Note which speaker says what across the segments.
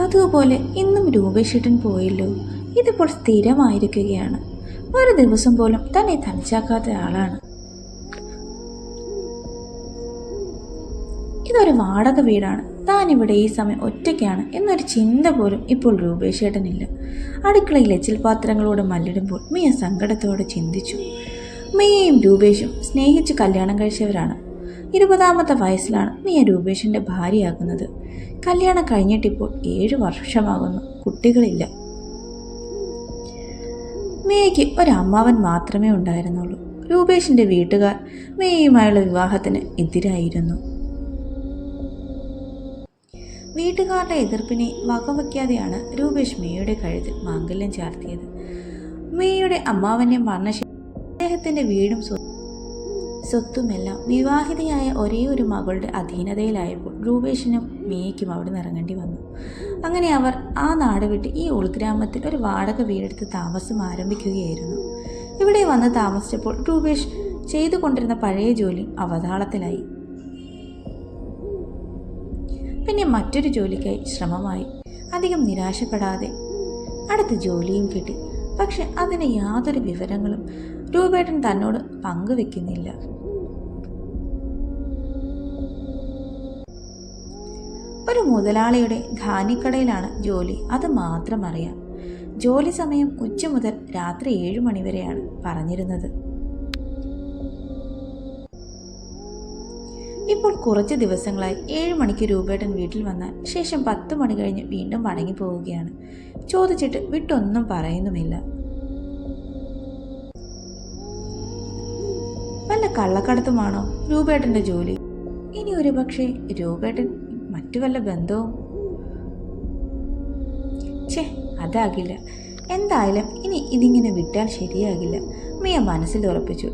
Speaker 1: പതിവ് പോലെ ഇന്നും രൂപേഷേട്ടൻ പോയല്ലോ. ഇതിപ്പോൾ സ്ഥിരമായിരിക്കുകയാണ്. ഒരു ദിവസം പോലും തന്നെ തനിച്ചാക്കാത്ത ആളാണ്. ഇതൊരു വാടക വീടാണ്. താൻ ഇവിടെ ഈ സമയം ഒറ്റയ്ക്കാണ് എന്നൊരു ചിന്ത പോലും ഇപ്പോൾ രൂപേഷേട്ടനില്ല. അടുക്കളയിൽ എച്ചിൽ പാത്രങ്ങളോട് മല്ലിടുമ്പോൾ മിയ സങ്കടത്തോടെ ചിന്തിച്ചു. മിയയും രൂപേഷും സ്നേഹിച്ച് കല്യാണം കഴിച്ചവരാണ്. ഇരുപതാമത്തെ വയസ്സിലാണ് മിയ രൂപേഷിന്റെ ഭാര്യയാകുന്നത്. കല്യാണം കഴിഞ്ഞിട്ടിപ്പോൾ ഏഴു വർഷമാകുന്നു. കുട്ടികളില്ല. മിയയ്ക്ക് ഒരമ്മാവൻ മാത്രമേ ഉണ്ടായിരുന്നുള്ളൂ. രൂപേഷിന്റെ വീട്ടുകാർ മിയയുമായുള്ള വിവാഹത്തിന് എതിരായിരുന്നു. വീട്ടുകാരുടെ എതിർപ്പിനെ വകവയ്ക്കാതെയാണ് രൂപേഷ് മിയയുടെ കഴുത്തിൽ മാംഗല്യം ചാർത്തിയത്. മിയയുടെ അമ്മാവനെ മരണശേഷം അദ്ദേഹത്തിന്റെ വീടും സ്വ- സ്വത്തുമെല്ലാം വിവാഹിതയായ ഒരേ ഒരു മകളുടെ അധീനതയിലായപ്പോൾ രൂപേഷിനും മിയയ്ക്കും അവിടെ ഇറങ്ങേണ്ടി വന്നു. അങ്ങനെ അവർ ആ നാട് വിട്ട് ഈ ഉൾഗ്രാമത്തിൽ ഒരു വാടക വീടെടുത്ത് താമസം ആരംഭിക്കുകയായിരുന്നു. ഇവിടെ വന്ന് താമസിച്ചപ്പോൾ രൂപേഷ് ചെയ്തുകൊണ്ടിരുന്ന പഴയ ജോലി അവതാളത്തിലായി. പിന്നെ മറ്റൊരു ജോലിക്കായി ശ്രമമായി. അധികം നിരാശപ്പെടാതെ അടുത്ത ജോലിയും കിട്ടി. പക്ഷെ അതിന് യാതൊരു വിവരങ്ങളും രൂപേട്ടൻ തന്നോട് പങ്കുവെക്കുന്നില്ല. ഒരു മുതലാളിയുടെ ധാന്യക്കടയിലാണ് ജോലി അത് മാത്രം അറിയാം. ജോലി സമയം ഉച്ച മുതൽ രാത്രി ഏഴ് മണിവരെയാണ് പറഞ്ഞിരുന്നത്. ഇപ്പോൾ കുറച്ച് ദിവസങ്ങളായി ഏഴ് മണിക്ക് രൂപേട്ടൻ വീട്ടിൽ വന്നാൽ ശേഷം പത്ത് മണി കഴിഞ്ഞ് വീണ്ടും മടങ്ങി പോവുകയാണ്. ചോദിച്ചിട്ട് വിട്ടൊന്നും പറയുന്നുമില്ല. വല്ല കള്ളക്കടത്തുമാണോ രൂപേട്ടന്റെ ജോലി? ഇനി ഒരു പക്ഷേ രൂപേട്ടൻ മറ്റു വല്ല ബന്ധവും? ഛേ അതാകില്ല. എന്തായാലും ഇനി ഇതിങ്ങനെ വിട്ടാൽ ശരിയാകില്ല. മിയ മനസ്സിൽ ഉറപ്പിച്ചു.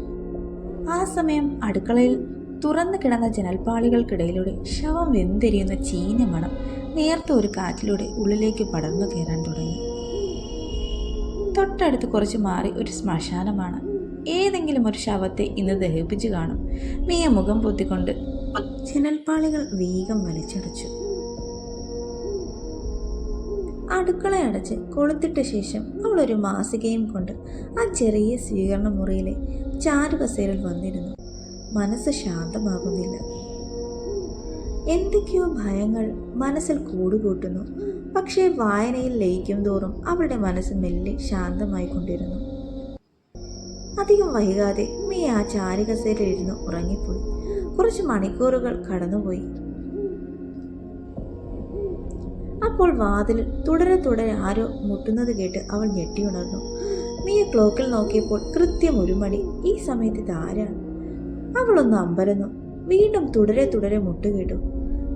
Speaker 1: ആ സമയം അടുക്കളയിൽ തുറന്നു കിടന്ന ജനൽപ്പാളികൾക്കിടയിലൂടെ ശവം വെന്തെരിയുന്ന ചീഞ്ഞ മണം നേർത്ത ഒരു കാറ്റിലൂടെ ഉള്ളിലേക്ക് പടർന്നു കയറാൻ തുടങ്ങി. തൊട്ടടുത്ത് കുറച്ച് മാറി ഒരു ശ്മശാനമാണ്. ഏതെങ്കിലും ഒരു ശവത്തെ ഇന്ന് ദഹിപ്പിച്ചു കാണും. മിയ മുഖം പൊത്തിക്കൊണ്ട് ജനൽപ്പാളികൾ വേഗം വലിച്ചടച്ചു അടുക്കളയടച്ച് കൊളുത്തിട്ട ശേഷം അവൾ ഒരു മാസികയും കൊണ്ട് ആ ചെറിയ സ്വീകരണ മുറിയിലെ ചാരുകസേരയിൽ വന്നിരുന്നു. മനസ്സ് ശാന്തമാകുന്നില്ല. എന്തൊക്കെയോ ഭയങ്ങൾ മനസ്സിൽ കൂടുകൂട്ടുന്നു. പക്ഷേ വായനയിൽ ലയിക്കും തോറും അവളുടെ മനസ്സ് മെല്ലെ ശാന്തമായി കൊണ്ടിരുന്നു അധികം വൈകാതെ മീ ആ ചാരുകസേരയിലിരുന്ന് ഉറങ്ങിപ്പോയി. കുറച്ച് മണിക്കൂറുകൾ കടന്നുപോയി. അപ്പോൾ വാതിൽ തുടരെ തുടരെ ആരോ മുട്ടുന്നത് കേട്ട് അവൾ ഞെട്ടി ഉണർന്നു. മിയ ക്ലോക്കിൽ നോക്കിയപ്പോൾ കൃത്യം ഒരു മണി. ഈ സമയത്ത് ഇതാരാ അവളൊന്ന് അമ്പരന്നു. വീണ്ടും തുടരെ തുടരെ മുട്ടുകേട്ടു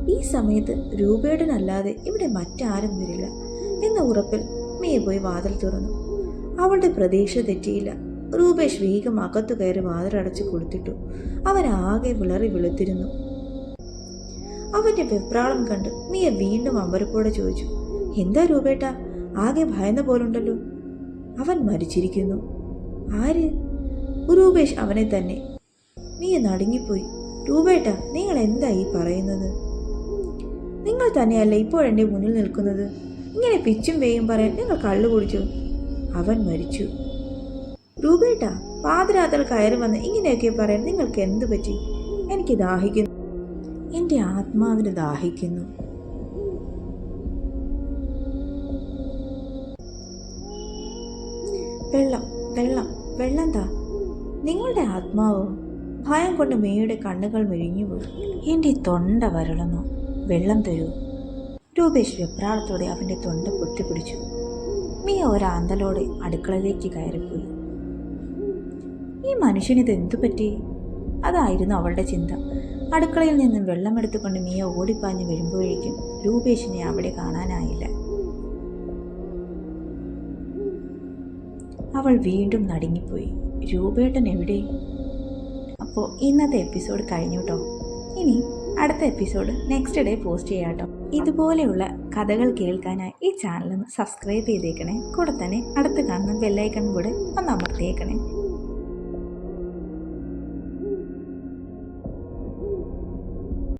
Speaker 1: ഈ സമയത്ത് രൂപേടനല്ലാതെ ഇവിടെ മറ്റാരും വരില്ല. എന്ന ഉറപ്പിൽ മിയ പോയി വാതിൽ തുറന്നു. അവളുടെ പ്രതീക്ഷ തെറ്റിയില്ല. രൂപേഷ് വേഗം അകത്തു കയറി വാതിലടച്ച് കൊടുത്തിട്ടു. അവൻ ആകെ വിളറി വെളുത്തിരുന്നു. അവന്റെ വെപ്രാളം കണ്ട് മിയ വീണ്ടും അമ്പരപ്പോടെ ചോദിച്ചു എന്താ രൂപേട്ട? ആകെ ഭയന്ന പോലുണ്ടല്ലോ. അവൻ മരിച്ചിരിക്കുന്നു. ആര്? രൂപേഷ് അവനെ തന്നെ. മിയ നടുങ്ങിപ്പോയി രൂപേട്ട നിങ്ങൾ എന്താ ഈ പറയുന്നത്? നിങ്ങൾ തന്നെയല്ല ഇപ്പോഴെന്റെ മുന്നിൽ നിൽക്കുന്നത്? ഇങ്ങനെ പിച്ചും വേയും പറയാൻ നിങ്ങൾ കള്ളു കുടിച്ചു? അവൻ മരിച്ചു. രൂപേട്ട പാതിരാത്രി കയറി വന്ന് ഇങ്ങനെയൊക്കെ പറയാൻ നിങ്ങൾക്ക് എന്ത് പറ്റി? എനിക്ക് ദാഹിക്കുന്നു. എന്റെ ആത്മാവിന് ദാഹിക്കുന്നു. വെള്ളം വെള്ളം വെള്ളം താ. നിങ്ങളുടെ ആത്മാവ്? ഭയം കൊണ്ട് മേയുടെ കണ്ണുകൾ മെഴിഞ്ഞുപോയി എന്റെ തൊണ്ട വരളുന്നു. വെള്ളം തരൂ. രൂപേഷ് വെപ്രാളത്തോടെ അവന്റെ തൊണ്ട പൊത്തിപ്പിടിച്ചു മിയ ഒരാന്തലോടെ അടുക്കളയിലേക്ക് കയറിപ്പോയി. ഈ മനുഷ്യനിത് എന്തു പറ്റി? അതായിരുന്നു അവളുടെ ചിന്ത. അടുക്കളയിൽ നിന്നും വെള്ളമെടുത്തുകൊണ്ട് മിയ ഓടിപ്പാഞ്ഞ് വരുമ്പോഴേക്കും രൂപേഷിനെ അവിടെ കാണാനായില്ല. അവൾ വീണ്ടും നടുങ്ങിപ്പോയി. രൂപേട്ടൻ എവിടെ? അപ്പോൾ ഇന്നത്തെ എപ്പിസോഡ് കഴിഞ്ഞു കേട്ടോ ഇനി അടുത്ത എപ്പിസോഡ് നെക്സ്റ്റ് ഡേ പോസ്റ്റ് ചെയ്യാം കേട്ടോ ഇതുപോലെയുള്ള കഥകൾ കേൾക്കാനായി ഈ ചാനൽ സബ്സ്ക്രൈബ് ചെയ്തേക്കണേ. കൂടെ തന്നെ അടുത്ത് കാണുന്ന ബെല്ലൈക്കൺ കൂടെ ഒന്ന് അമർത്തിയേക്കണേ.